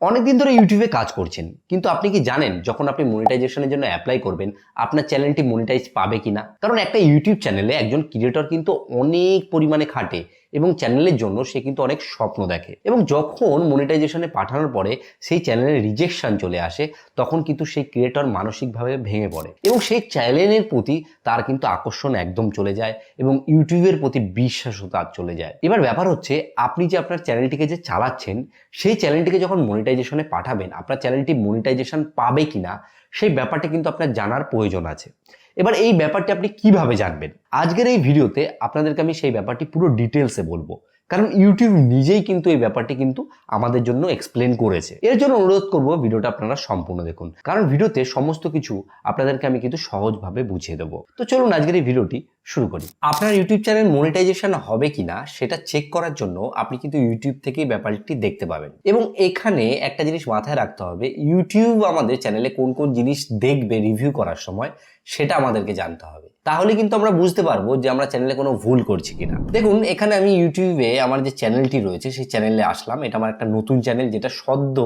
অনেকদিন ধরে ইউটিউবে কাজ করছেন, কিন্তু আপনি কি জানেন যখন আপনি মনিটাইজেশনের জন্য অ্যাপ্লাই করবেন, আপনার চ্যানেলটি মনিটাইজ পাবে কিনা? কারণ একটা ইউটিউব চ্যানেলে একজন ক্রিয়েটর কিন্তু অনেক পরিমাণে খাটে। এবং চ্যানেলের জন্য সে কিন্তু অনেক স্বপ্ন দেখে। এবং যখন মনিটাইজেশনে পাঠানোর পরে সেই চ্যানেলের রিজেকশন চলে আসে, তখন কিন্তু সেই ক্রিয়েটর মানসিকভাবে ভেঙে পড়ে। এবং সেই চ্যানেলের প্রতি তার কিন্তু আকর্ষণ একদম চলে যায় এবং ইউটিউবের প্রতি বিশ্বাসও তার চলে যায়। এবার ব্যাপার হচ্ছে, আপনি যে আপনার চ্যানেলটিকে যে চালাচ্ছেন, সেই চ্যানেলটিকে যখন মনিটাইজেশনে পাঠাবেন, আপনার চ্যানেলটি মনিটাইজেশন পাবে কিনা, সেই ব্যাপারটা কিন্তু আপনার জানার প্রয়োজন আছে। এবার এই ব্যাপারটি আপনি কীভাবে জানবেন? আজকের এই ভিডিওতে আপনাদেরকে আমি সেই ব্যাপারটি পুরো ডিটেলসে বলব। কারণ ইউটিউব নিজেই কিন্তু এই ব্যাপারটি কিন্তু আমাদের জন্য এক্সপ্লেন করেছে। এর জন্য অনুরোধ করব ভিডিওটা আপনারা সম্পূর্ণ দেখুন। কারণ ভিডিওতে সমস্ত কিছু আপনাদেরকে আমি কিন্তু সহজভাবে বুঝিয়ে দেবো। তো চলুন আজকের এই ভিডিওটি শুরু করি। আপনার ইউটিউব চ্যানেল মনিটাইজেশন হবে কিনা সেটা চেক করার জন্য আপনি কিন্তু ইউটিউব থেকেই ব্যাপারটি দেখতে পাবেন। এবং এখানে একটা জিনিস মাথায় রাখতে হবে ইউটিউব আমাদের চ্যানেলে কোন কোন জিনিস দেখবে রিভিউ করার সময় সেটা আমাদেরকে জানতে হবে। তাহলে কিন্তু আমরা বুঝতে পারব যে আমরা চ্যানেলে কোনো ভুল করছি কিনা। দেখুন, এখানে আমি ইউটিউবে আমার যে চ্যানেলটি রয়েছে, সেই চ্যানেলে আসলাম। এটা আমার একটা নতুন চ্যানেল যেটা সদ্য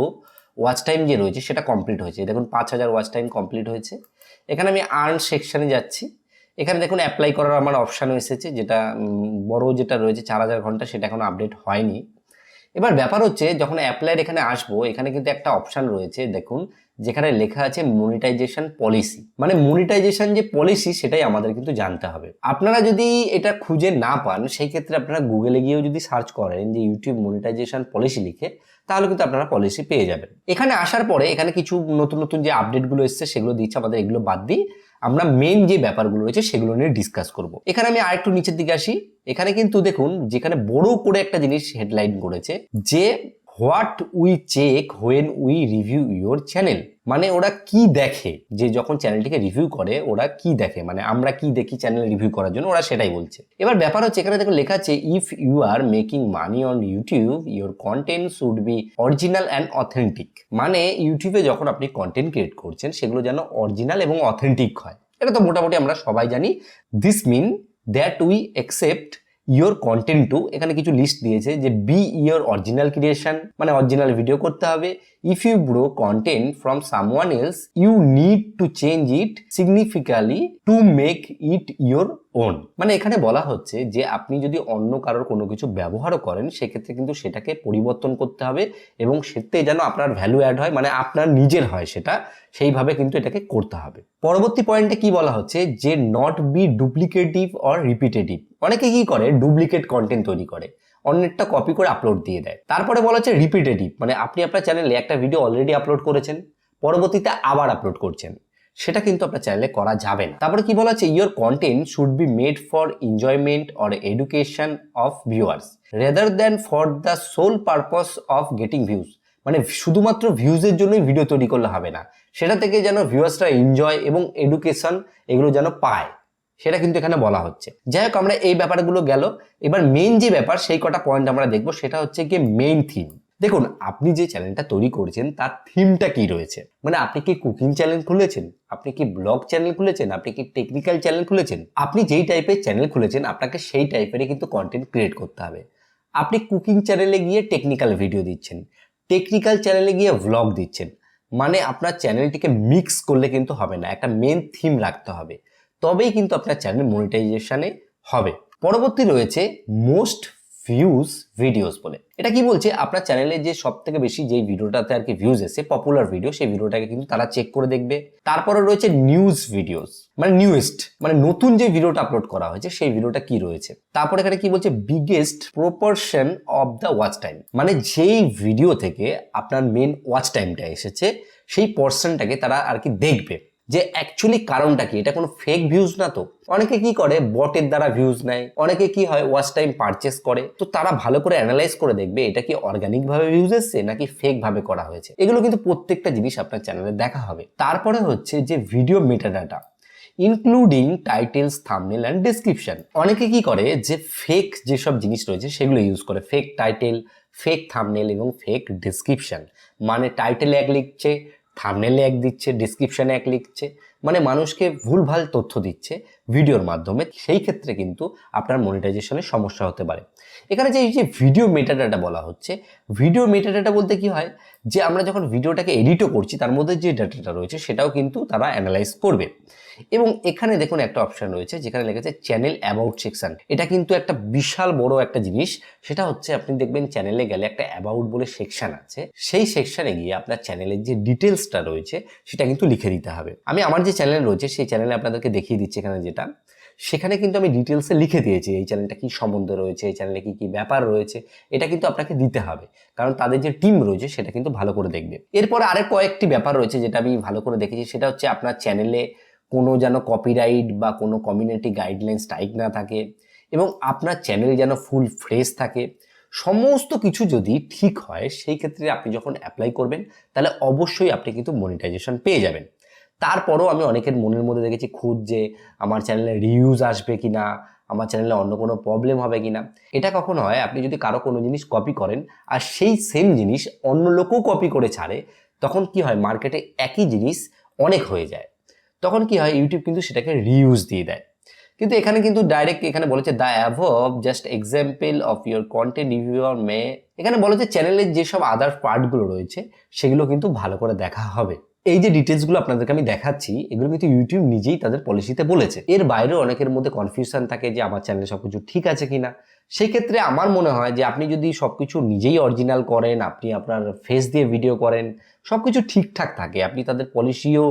ওয়াচ টাইম যে রয়েছে সেটা কমপ্লিট হয়েছে। দেখুন, পাঁচ হাজার ওয়াচ টাইম কমপ্লিট হয়েছে। এখানে আমি আর্ন সেকশানে যাচ্ছি। এখানে দেখুন অ্যাপ্লাই করার আমার অপশানও এসেছে, যেটা বড় যেটা রয়েছে চার হাজার ঘণ্টা, সেটা এখন আপডেট হয়নি। এবার ব্যাপার হচ্ছে, যখন অ্যাপ্লাইয়ের এখানে আসব, এখানে কিন্তু একটা অপশান রয়েছে, দেখুন, যেখানে লেখা আছে মনিটাইজেশন পলিসি মানে মনিটাইজেশন যে পলিসি সেটাই আমাদের কিন্তু জানতে হবে। আপনারা যদি এটা খুঁজে না পান, সেই ক্ষেত্রে আপনারা গুগলে গিয়েও যদি সার্চ করেন যে ইউটিউব মনিটাইজেশন পলিসি লিখে, তাহলে কিন্তু আপনারা পলিসি পেয়ে যাবেন। এখানে আসার পরে, এখানে কিছু নতুন নতুন যে আপডেটগুলো এসছে, সেগুলো দিচ্ছে, আমাদের এগুলো বাদ দিই। আমরা মেন যে ব্যাপারগুলো রয়েছে সেগুলো নিয়ে ডিসকাস করব। এখানে আমি আরেকটু নিচের দিকে আসি। এখানে কিন্তু দেখুন, যেখানে বড় করে একটা জিনিস হেডলাইন করেছে, যে what we check when we review your channel. মানে ওরা কি দেখে? যে যখন চ্যানেলটিকে রিভিউ করে, ওরা কি দেখে? মানে আমরা কি দেখি চ্যানেল রিভিউ করার জন্য? ওরা সেটাই বলছে। এবার ব্যাপার হচ্ছে, এখানে দেখুন লেখা আছে if you are making money on YouTube your content should be original and authentic মানে ইউটিউবে যখন আপনি কন্টেন্ট ক্রিয়েট করছেন, সেগুলো যেন অরিজিনাল এবং অথেন্টিক হয়। এটা তো মোটামুটি আমরা সবাই জানি। This mean that we accept your content to এখানে কিছু লিস্ট দিয়েছে যে বি ইয়োর অরিজিনাল ক্রিয়েশন মানে অরিজিনাল ভিডিও করতে হবে। If you borrow content from someone else you need to change it significantly to make it your own মানে এখানে বলা হচ্ছে যে আপনি যদি অন্য কারোর কোনো কিছু ব্যবহারও করেন, সেক্ষেত্রে কিন্তু সেটাকে পরিবর্তন করতে হবে এবং সেতে যেন আপনার ভ্যালু অ্যাড হয় মানে আপনার নিজের হয় সেটা, সেইভাবে কিন্তু এটাকে করতে হবে। পরবর্তী পয়েন্টে কি বলা হচ্ছে? যে not be duplicative or repetitive অনেকে কি করে? ডুপ্লিকেট কন্টেন্ট তৈরি করে। অন্যেরটা কপি করে আপলোড দিয়ে দেয়। তারপরে বলা হচ্ছে রিপিটেটিভ মানে আপনি আপনার চ্যানেলে একটা ভিডিও অলরেডি আপলোড করেছেন, পরবর্তীতে আবার আপলোড করছেন। সেটা কিন্তু আপনার চ্যানেলে করা যাবে না। তারপরে কি বলা হচ্ছে? Your content should be made for enjoyment or education of viewers rather than for the sole purpose of getting views মানে শুধুমাত্র ভিউজের জন্যই ভিডিও তৈরি করলে হবে না। সেটা থেকে যেন ভিউয়ার্সরা এনজয় এবং এডুকেশন এগুলো যেন পায়, সেটা কিন্তু এখানে বলা হচ্ছে। যাই হোক, আমরা এই ব্যাপারগুলো গেল। এবার মেইন যে ব্যাপার, সেই কটা পয়েন্ট আমরা দেখব, সেটা হচ্ছে গিয়ে মেইন থিম দেখুন, আপনি যে চ্যানেলটা তৈরি করেছেন, তার থিমটা কি রয়েছে? মানে আপনি কি কুকিং চ্যানেল খুলেছেন? আপনি কি ব্লগ চ্যানেল খুলেছেন? আপনি কি টেকনিক্যাল চ্যানেল খুলেছেন? আপনি যেই টাইপের চ্যানেল খুলেছেন, আপনাকে সেই টাইপেরই কিন্তু কন্টেন্ট ক্রিয়েট করতে হবে। আপনি কুকিং চ্যানেলে গিয়ে টেকনিক্যাল ভিডিও দিচ্ছেন টেকনিক্যাল চ্যানেলে গিয়ে ভ্লগ দিচ্ছেন। মানে আপনার চ্যানেলটিকে মিক্স করলে কিন্তু হবে না, একটা মেন থিম রাখতে হবে। তবেই কিন্তু আপনার চ্যানেল মনিটাইজেশনে হবে। পরবর্তী রয়েছে মোস্ট ভিউজ ভিডিওস বলে। এটা কি বলছে? আপনার চ্যানেলে যে সব থেকে বেশি যে ভিডিওটাতে আর কি ভিউজ এসে পপুলার ভিডিও সেই ভিডিওটাকে কিন্তু তারা চেক করে দেখবে। তারপরে রয়েছে নিউজ ভিডিওস মানে নিউয়েস্ট মানে নতুন যে ভিডিওটা আপলোড করা হয়েছে, সেই ভিডিওটা কি রয়েছে? তারপরে এখানে কি বলছে? Biggest proportion of the watch time মানে যেই ভিডিও থেকে আপনার মেন ওয়াচ টাইমটা এসেছে, সেই পর্সনটাকে তারা আর কি দেখবে। যে অ্যাকচুয়ালি কারণটা কি? এটা কোনো ফেক ভিউজ না তো? অনেকে কি করে? বটের দ্বারা ভিউজ নেয়। অনেকে কি হয়? ওয়াচ টাইম পারচেস করে। তো তারা ভালো করে অ্যানালাইজ করে দেখবে, এটা কি অর্গানিক ভাবে ভিউজ এসছে নাকি ফেক ভাবে করা হয়েছে? এগুলো কিন্তু প্রত্যেকটা জিনিস আপনার চ্যানেলে দেখা হবে। তারপরে হচ্ছে যে video metadata including titles thumbnail and description অনেকে কি করে? যে ফেক যেসব জিনিস রয়েছে, সেগুলো ইউজ করে। ফেক টাইটেল ফেক থামনেল এবং ফেক ডিসক্রিপশন মানে টাইটেলে এক লিখছে থামনেলে এক দিচ্ছে ডিসক্রিপশানে এক লিখছে মানে মানুষকে ভুলভাল তথ্য দিচ্ছে ভিডিওর মাধ্যমে। সেই ক্ষেত্রে কিন্তু আপনার মনিটাইজেশনের সমস্যা হতে পারে। এখানে যে এই যে ভিডিও মেটাডাটা বলা হচ্ছে ভিডিও মেটাডাটা বলতে কি হয়? যে আমরা যখন ভিডিওটাকে এডিটও করছি, তার মধ্যে যে ডাটাটা রয়েছে, সেটাও কিন্তু তারা অ্যানালাইজ করবে। এবং এখানে দেখুন একটা অপশন রয়েছে, যেখানে লেগেছে চ্যানেল অ্যাবাউট সেকশন এটা কিন্তু একটা বিশাল বড় একটা জিনিস, সেটা হচ্ছে আপনি দেখবেন চ্যানেলে গেলে একটা অ্যাবাউট বলে সেকশন আছে। সেই সেকশনে গিয়ে আপনার চ্যানেলের যে ডিটেলসটা রয়েছে, সেটা কিন্তু লিখে দিতে হবে। আমি আমার যে চ্যানেল রয়েছে, সেই চ্যানেলে আপনাদেরকে দেখিয়ে দিচ্ছি এখানে যেটা। সেখানে কিন্তু আমি ডিটেলসে লিখে দিয়েছি, এই চ্যানেলটা কি সম্বন্ধে রয়েছে, এই চ্যানেলে কি কি ব্যাপার রয়েছে, এটা কিন্তু আপনাকে দিতে হবে। কারণ তাদের যে টিম রয়েছে, সেটা কিন্তু ভালো করে দেখবে। এরপরে আরেক কয়েকটি ব্যাপার রয়েছে, যেটা আমি ভালো করে দেখেছি, সেটা হচ্ছে আপনার চ্যানেলে কোনো যেন কপিরাইট বা কোনো কমিউনিটি গাইডলাইন স্ট্রাইক না থাকে এবং আপনার চ্যানেল যেন ফুল ফ্রেশ থাকে, সমস্ত কিছু যদি ঠিক হয়, সেই ক্ষেত্রে আপনি যখন অ্যাপ্লাই করবেন, তাহলে অবশ্যই আপনি কিন্তু মনিটাইজেশন পেয়ে যাবেন। তারপরও আমি অনেকের মনের মধ্যে দেখেছি খুদ যে আমার চ্যানেলে রিউজ আসবে কি না আমার চ্যানেলে অন্য কোনো প্রবলেম হবে কি না এটা কখন হয়, আপনি যদি কারও কোনো জিনিস কপি করেন আর সেই সেম জিনিস অন্য লোকও কপি করে ছাড়ে, তখন কি হয় মার্কেটে একই জিনিস অনেক হয়ে যায়। তখন কি হয় ইউটিউব কিন্তু সেটাকে রিউজ দিয়ে দেয়। কিন্তু এখানে কিন্তু ডাইরেক্ট এখানে বলেছে the above just example of your content reviewer may এখানে বলেছে চ্যানেলের যেসব আদার পার্টগুলো রয়েছে, সেগুলো কিন্তু ভালো করে দেখা হবে। এই যে ডিটেলসগুলো আপনাদেরকে আমি দেখাচ্ছি, এগুলো কিন্তু ইউটিউব নিজেই তাদের পলিসিতে বলেছে। এর বাইরেও অনেকের মধ্যে কনফিউশন থাকে যে, আমার চ্যানেলে সবকিছু ঠিক আছে কিনা? সেই ক্ষেত্রে আমার মনে হয় যে আপনি যদি সব কিছু নিজেই অরিজিনাল করেন, আপনি আপনার ফেস দিয়ে ভিডিও করেন সব কিছু ঠিকঠাক থাকে, আপনি তাদের পলিসিও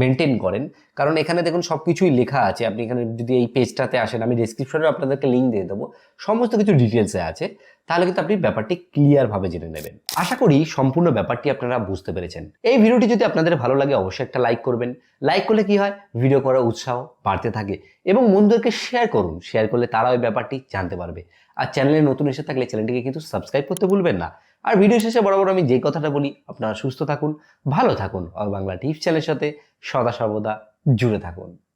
মেনটেন করেন। কারণ এখানে দেখুন সব কিছুই লেখা আছে, আপনি এখানে যদি এই পেজটাতে আসেন, আমি ডিসক্রিপশনে আপনাদেরকে লিঙ্ক দিয়ে দেবো, সমস্ত কিছু ডিটেলসে আছে। তাহলে কিন্তু আপনি ব্যাপারটি ক্লিয়ারভাবে জেনে নেবেন। আশা করি সম্পূর্ণ ব্যাপারটি আপনারা বুঝতে পেরেছেন। এই ভিডিওটি যদি আপনাদের ভালো লাগে অবশ্যই একটা লাইক করবেন। লাইক করলে কি হয়? ভিডিও করার উৎসাহ বাড়তে থাকে এবং বন্ধুদেরকে শেয়ার করুন। শেয়ার করলে তারা ওই ব্যাপারটি জানতে পারবে। আর চ্যানেলে নতুন এসে থাকলে চ্যানেলটিকে কিন্তু সাবস্ক্রাইব করতে ভুলবেন না। আর ভিডিও শেষে বরাবর আমি যে কথাটা বলি, আপনারা সুস্থ থাকুন, ভালো থাকুন। আর বাংলা টিপস চ্যানেলের সাথে সদা সর্বদা জুড়ে থাকুন।